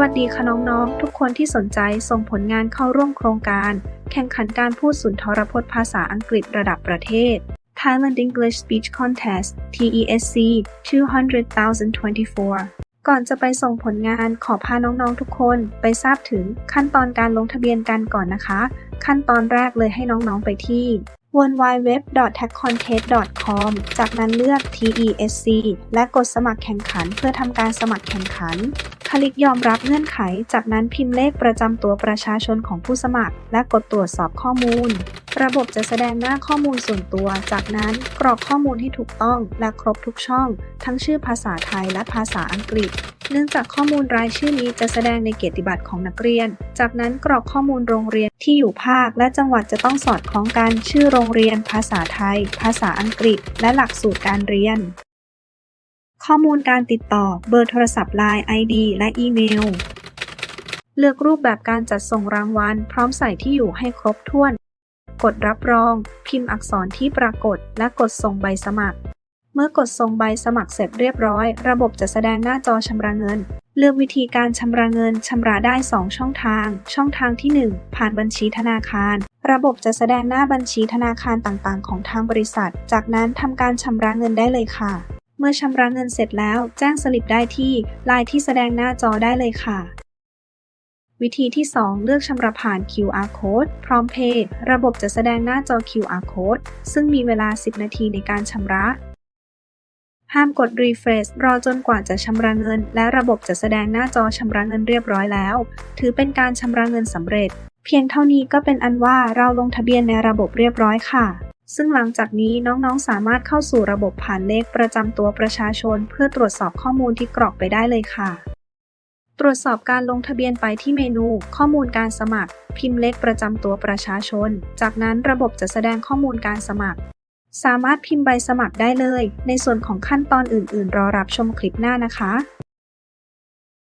วัสดีค่ะน้องๆ ทุกคนที่สนใจส่งผลงานเข้าร่วมโครงการ แข่งขันการพูดสุนทรพจน์ภาษาอังกฤษระดับประเทศ Thailand English Speech Contest TESC 200,024 ก่อนจะไปส่งผลงานขอพาน้องๆทุกคนไปทราบถึงขั้นตอนการลงทะเบียนกันก่อนนะคะ ขั้นตอนแรกเลยให้น้องๆไปที่ www.tagcontest.com จากนั้นเลือก TESC และกดสมัครแข่งขันเพื่อทำการสมัครแข่งขัน ลิกยอมรับเงื่อนไข จากนั้นพิมพ์เลขประจำตัวประชาชนของผู้สมัคร และกดตรวจสอบข้อมูล ระบบจะแสดงหน้าข้อมูลส่วนตัว จากนั้นกรอกข้อมูลให้ถูกต้องและครบทุกช่อง ทั้งชื่อภาษาไทยและภาษาอังกฤษ เนื่องจากข้อมูลรายชื่อนี้จะแสดงในเกียรติบัตรของนักเรียน จากนั้นกรอกข้อมูลโรงเรียนที่อยู่ภาค และจังหวัดจะต้องสอดคล้องกัน ชื่อโรงเรียน ภาษาไทย ภาษาอังกฤษ และหลักสูตรการเรียน ข้อมูลการติดต่อ เบอร์โทรศัพท์ Line ID และอีเมล เลือกรูปแบบการจัดส่งรางวัล พร้อมใส่ที่อยู่ให้ครบถ้วน กดรับรอง พิมพ์อักษรที่ปรากฏ และกดส่งใบสมัคร เมื่อกดส่งใบสมัครเสร็จเรียบร้อย ระบบจะแสดงหน้าจอชำระเงิน เลือกวิธีการชำระเงินชำระได้ 2 ช่องทาง ช่องทางที่ 1 ผ่านบัญชีธนาคาร ระบบจะแสดงหน้าบัญชีธนาคารต่างๆ ของทางบริษัท จากนั้นทำการชำระเงินได้เลยค่ะ มื่อชำระเงินเสร็จแล้ว แจ้งสลิปได้ที่ลายที่แสดงหน้าจอได้เลยค่ะ วิธีที่ 2 เลือกชำระผ่าน QR Code พร้อมเพย์ระบบจะแสดงหน้าจอ QR Code ซึ่งมีเวลา 10 นาทีในการชำระ ห้ามกด refresh รอจนกว่าจะชำระเงิน และระบบจะแสดงหน้าจอชำระเงินเรียบร้อยแล้ว ถือเป็นการชำระเงินสำเร็จ เพียงเท่านี้ก็เป็นอันว่าเราลงทะเบียนในระบบเรียบร้อยค่ะ ซึ่งหลังจากนี้น้องๆ สามารถเข้าสู่ระบบผ่านเลขประจำตัวประชาชน เพื่อตรวจสอบข้อมูลที่กรอกไปได้เลยค่ะ ตรวจสอบการลงทะเบียนไปที่เมนู ข้อมูลการสมัคร พิมพ์เลขประจำตัวประชาชน จากนั้นระบบจะแสดงข้อมูลการสมัคร สามารถพิมพ์ใบสมัครได้เลย ในส่วนของขั้นตอนอื่น ๆ รอรับชมคลิปหน้านะคะ